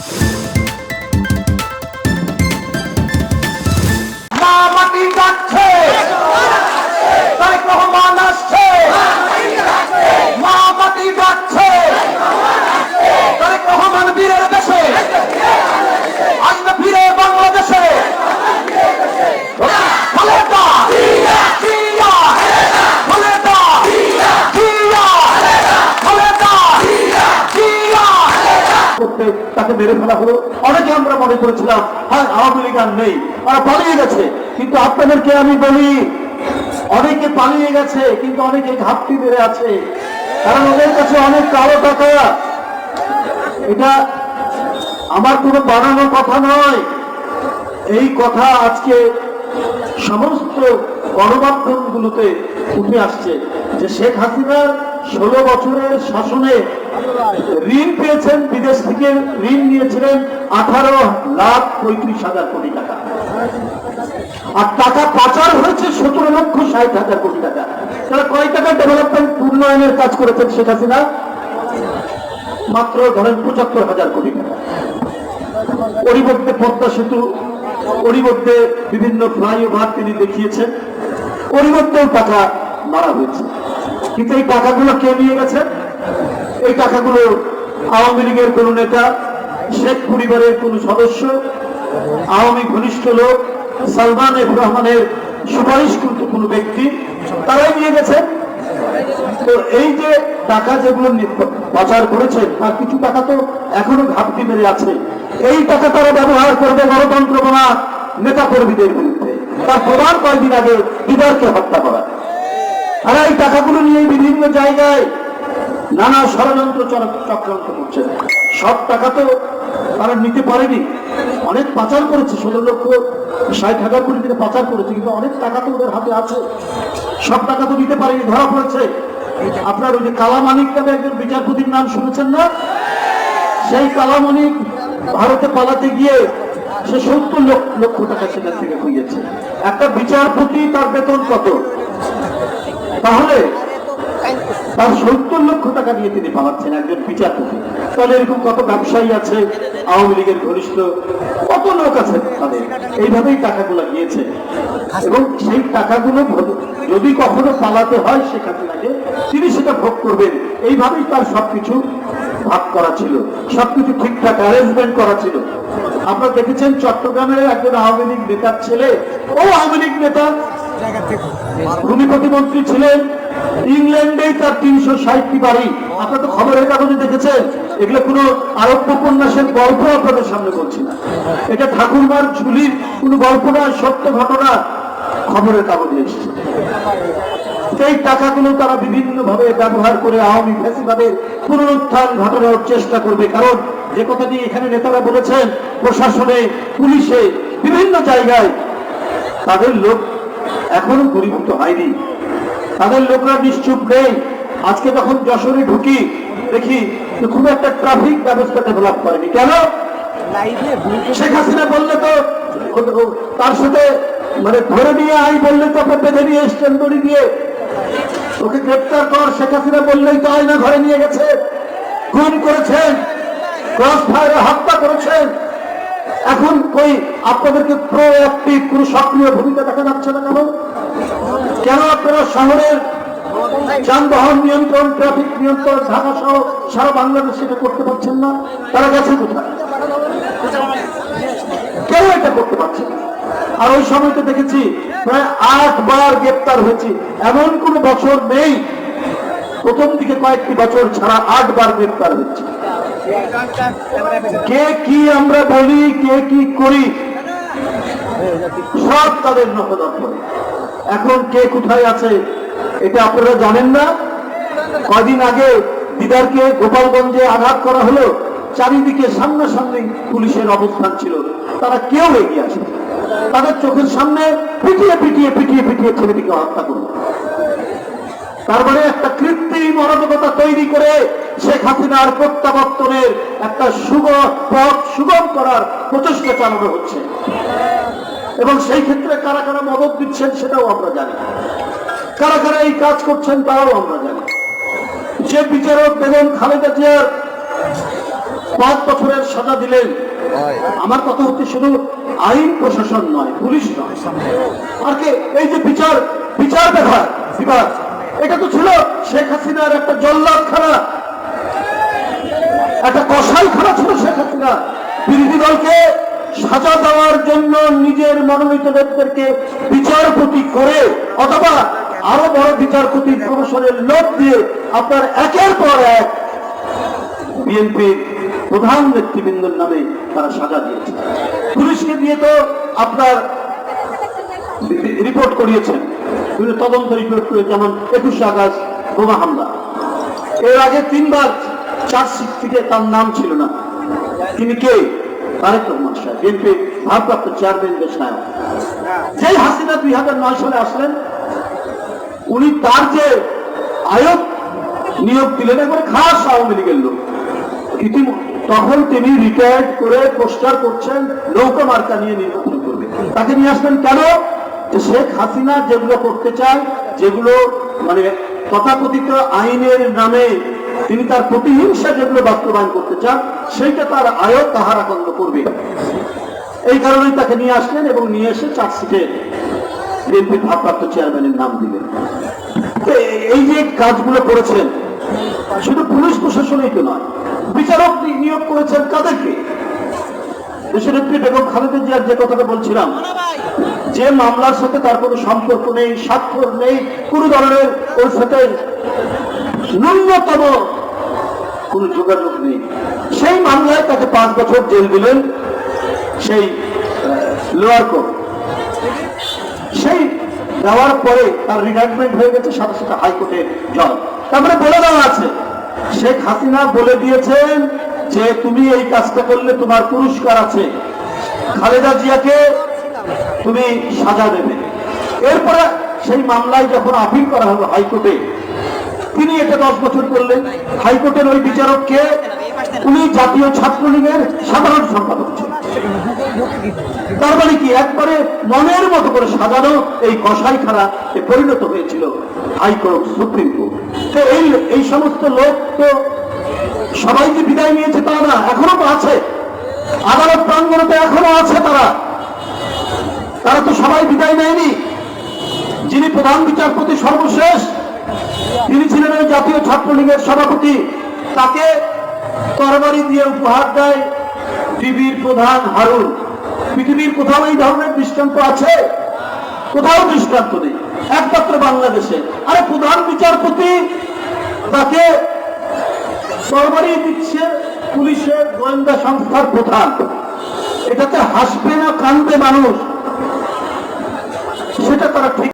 Bye. মেরে ফেলা হলো। অনেকে আমরা মনে করেছিলাম হ্যাঁ আওয়ামী লীগ আর নেই। ওরা পালিয়ে গেছে। কিন্তু আপনাদেরকে আমি বলি, অনেকে পালিয়ে গেছে, কিন্তু অনেকে ঘাপটি বেড়ে আছে। কারণ ওদের কাছে অনেক কালো টাকা। এটা আমার কোনো বানানো কথা নয়। এই কথা আজকে সমস্ত গণমাধ্যমগুলোতে উঠে আসছে যে শেখ হাসিনার ষোলো বছরের শাসনে ঋণ পেয়েছেন, বিদেশ থেকে ঋণ নিয়েছিলেন আঠারো লাখ পঁয়ত্রিশ হাজার কোটি টাকা। আর টাকা পাচার হয়েছে সতেরো লক্ষ ষাট হাজার কোটি টাকা। তারা কয় টাকা ডেভেলপমেন্ট উন্নয়নের কাজ করেছেন শেখ হাসিনা? মাত্র ধরেন পঁচাত্তর হাজার কোটি টাকা। পরিবর্তে পদ্মা সেতু পরিবর্তে বিভিন্ন ফ্লাইওভার তিনি দেখিয়েছেন পরিবর্তেও টাকা মারা হয়েছে। কিন্তু এই টাকাগুলো কে নিয়ে গেছে? এই টাকাগুলো আওয়ামী লীগের কোন নেতা, শেখ পরিবারের কোন সদস্য, আওয়ামী ঘনিষ্ঠ লোক, সালমান এফ রহমানের সুপারিশকৃত কোন ব্যক্তি, তারাই নিয়ে গেছে। তো এই যে টাকা যেগুলো পাচার করেছে, তার কিছু টাকা তো এখনও ঘাপটি মেরে আছে। এই টাকা তারা ব্যবহার করবে গণতন্ত্র বনা নেতা কর্মীদের বিরুদ্ধে। তার প্রমাণ কয়েকদিন আগে দিদারকে হত্যা করা। আর এই টাকাগুলো নিয়ে বিভিন্ন জায়গায় নানা ষড়যন্ত্র চক্রান্ত করছে। সব টাকা তো তারা নিতে পারেনি। অনেক পাচার করেছে, ষোলো লক্ষ ষাট হাজার কোটি টাকা পাচার করেছে, কিন্তু অনেক টাকা তো ওদের হাতে আছে। সব টাকা তো নিতে পারেনি, ধরা পড়েছে। আপনার ওই যে কালামানিক নামে একজন বিচারপতির নাম শুনেছেন না? সেই কালামানিক ভারতে পালাতে গিয়ে সে সত্তর লক্ষ টাকা সেখান থেকে খুঁজেছে একটা বিচারপতি তার বেতন কত? তাহলে তার সত্তর লক্ষ টাকা নিয়ে তিনি পালাচ্ছেন একজন বিচারপতি। তাহলে এরকম কত ব্যবসায়ী আছে? আওয়ামী লীগের ঘনিষ্ঠ কত লোক আছে তাদের? এইভাবেই টাকাগুলো গিয়েছে। এবং সেই টাকাগুলো যদি কখনো পালাতে হয় সেখানে লাগে, তিনি সেটা ভোগ করবেন। এইভাবেই তার সবকিছু ভাগ করা ছিল। সবকিছু ঠিকঠাক অ্যারেঞ্জমেন্ট করা ছিল। আপনারা দেখেছেন চট্টগ্রামের একজন আওয়ামী লীগ নেতার ছেলে। ও আওয়ামী লীগ নেতা। ভূমি প্রতিমন্ত্রী ছিলেন। ইংল্যান্ডেই তার তিনশো ষাটটি বাড়ি। আপনারা তো খবরের কাগজে দেখেছেন, এগুলো কোনো আরব্য উপন্যাসের গল্প আপনাদের সামনে বলছি না। এটা ঠাকুরমার ঝুলির কোনো গল্প নয় সত্য ঘটনা খবরের কাগজে এসেছে। সেই টাকাগুলো তারা বিভিন্ন ভাবে ব্যবহার করে আওয়ামী ফ্যাসিবাদের পুনরুত্থান ঘটানোর চেষ্টা করবে। কারণ যে কথাটি এখানে নেতারা বলেছেন, প্রশাসনে, পুলিশে, বিভিন্ন জায়গায় তাদের লোক এখনও পরিভূত হয়নি। তাদের লোকরা নিশ্চুপ নেই। আজকে যখন যশোরে ঢুকি, দেখি খুব একটা ট্রাফিক ব্যবস্থা ডেভেলপ করেনি। কেন? শেখ হাসিনা বললে তো, তার সাথে মানে ধরে নিয়ে আই বললে তো আপনি বেঁধে নিয়ে এসছেন দড়ি দিয়ে। ওকে গ্রেপ্তার কর, শেখ হাসিনা বললেই তো আয়না ঘরে নিয়ে গেছে। খুন করেছেন ক্রস ফায়ারে হত্যা করেছেন। এখন কই, আপনাদেরকে প্রো অ্যাক্টিভ কোন সক্রিয় ভূমিকা দেখা যাচ্ছে না কেন? কেন আপনারা শহরের যানবাহন নিয়ন্ত্রণ ট্রাফিক নিয়ন্ত্রণ ঢাকা সহ সারা বাংলাদেশে এটা করতে পারছেন না? তারা গেছে কোথায়? কেউ এটা করতে পারছে না? আর ওই সময় তো দেখেছি, প্রায় আট বার গ্রেপ্তার হয়েছে। এমন কোন বছর নেই, প্রথম দিকে কয়েকটি বছর ছাড়া আট বার গ্রেপ্তার হচ্ছে কে কি আমরা বলি, কে কি করি, সব তাদের নকদর করে এখন কে কোথায় আছে এটা আপনারা জানেন না। কদিন আগে দিদারকে গোপালগঞ্জে আঘাত করা হলো, চারিদিকে সামনাসামনি পুলিশের অবস্থান ছিল। তারা কেউ এগিয়ে আসে তাদের চোখের সামনে পিটিয়ে পিটিয়ে পিটিয়ে পিটিয়ে ছেলেটিকে হত্যা করল। তার মানে একটা কৃত্রিম অরাজকতা তৈরি করে শেখ হাসিনার প্রত্যাবর্তনের একটা সুগ পথ সুগম করার প্রচেষ্টা চালানো হচ্ছে। এবং সেই ক্ষেত্রে কারা কারা মদত দিচ্ছেন সেটাও আমরা জানি। কারা কারা এই কাজ করছেন তাও আমরা জানি। যে বিচারক বেগম খালেদা জিয়ার পাঁচ বছরের সাজা দিলেন আমার কথা হচ্ছে শুধু আইন প্রশাসন নয় পুলিশ নয়। আর কে? এই যে বিচার বিচার বিভাগ বিভাগ এটা তো ছিল শেখ হাসিনার একটা জল্লাদখানা। একটা কষাইখানা ছিল শেখ হাসিনা বিরোধী দলকে সাজা দেওয়ার জন্য নিজের মনোনীত লোকদেরকে বিচারপতি করে অথবা আরও বড় বিচারপতি প্রমোশনের লোক দিয়ে আপনার একের পর এক বিএনপি প্রধান নেতৃবৃন্দের নামে তারা সাজা দিয়েছে। পুলিশকে দিয়ে তো আপনার রিপোর্ট করিয়েছেন। বিভিন্ন তদন্ত রিপোর্ট করে যেমন একুশে আগস্ট বোমা হামলা। এর আগে তিনবার চার্জশিট থেকে তার নাম ছিল না। তিনি কে? বিএনপি ভারপ্রাপ্ত চেয়ারম্যান হাসিনা দুই হাজার নয় সালে আসলেন, উনি তার যে আয়ক নিয়োগ দিলেন, একবারে খাস আওয়ামী লীগের লোক। তখন তিনি রিটায়ার্ড করে পোস্টার করছেন, নৌকা মার্কা নিয়ে নির্বাচন করবে। তাকে নিয়ে আসবেন কেন? যে শেখ হাসিনা যেগুলো করতে চায়, যেগুলো মানে তথাকথিত আইনের নামে তিনি তার প্রতিহিংসা যেগুলো বাস্তবায়ন করতে চান, সেইটা তার আয়ত তাহারা কন্দ করবে। এই কারণেই তাকে নিয়ে আসলেন এবং নিয়ে এসে চার্জশিটে বিএনপির ভারপ্রাপ্ত চেয়ারম্যানের নাম দিলেন। এই যে কাজগুলো করেছেন, শুধু পুলিশ প্রশাসনই তো নয়, বিচারক নিয়োগ করেছেন কাদেরকে? দেশের নেত্রী বেগম খালেদা জিয়ার যে কথাটা বলছিলাম, যে মামলার সাথে তার কোনো সম্পর্ক নেই, স্বাক্ষর নেই, কোনো ধরনের ওর সাথে ন্যূনতম কোনো যোগাযোগ নেই। সেই মামলায় তাকে পাঁচ বছর জেল দিলেন সেই লোয়ার কোর্ট। সেই দেওয়ার পরে তার রিটায়ারমেন্ট হয়ে গেছে সাথে সাথে হাইকোর্টে জল তারপরে বলে দেওয়া আছে, শেখ হাসিনা বলে দিয়েছেন যে তুমি এই কাজটা করলে তোমার পুরস্কার আছে। খালেদা জিয়াকে তুমি সাজা দেবে। এরপরে সেই মামলায় যখন আপিল করা হলো হাইকোর্টে তিনি এটা দশ বছর করলেন। হাইকোর্টের ওই বিচারককে উনি জাতীয় ছাত্রলীগের সাধারণ সম্পাদক ছিলেন। তার মানে কি? একবারে মনের মতো করে সাজানো এই কসাইখানা পরিণত হয়েছিল হাইকোর্ট, সুপ্রিম কোর্ট। তো এই এই সমস্ত লোক তো সবাই যে বিদায় নিয়েছে তা না, এখনও তো আছে। আদালত প্রাঙ্গণতে এখনও আছে তারা। তারা তো সবাই বিদায় নেয়নি। যিনি প্রধান বিচারপতি সর্বশেষ তিনি ছিলেন ওই জাতীয় ছাত্রলীগের সভাপতি। তাকে তরবারি দিয়ে উপহার দেয় টিভির প্রধান হারুন। পৃথিবীর কোথাও এই ধরনের দৃষ্টান্ত আছে? কোথাও দৃষ্টান্ত নেই। একমাত্র বাংলাদেশে। আরে প্রধান বিচারপতি তাকে তরবারি দিচ্ছে পুলিশের গোয়েন্দা সংস্থার প্রধান। এটাতে হাসবে না, কানবে মানুষ। সেটা তারা ঠিক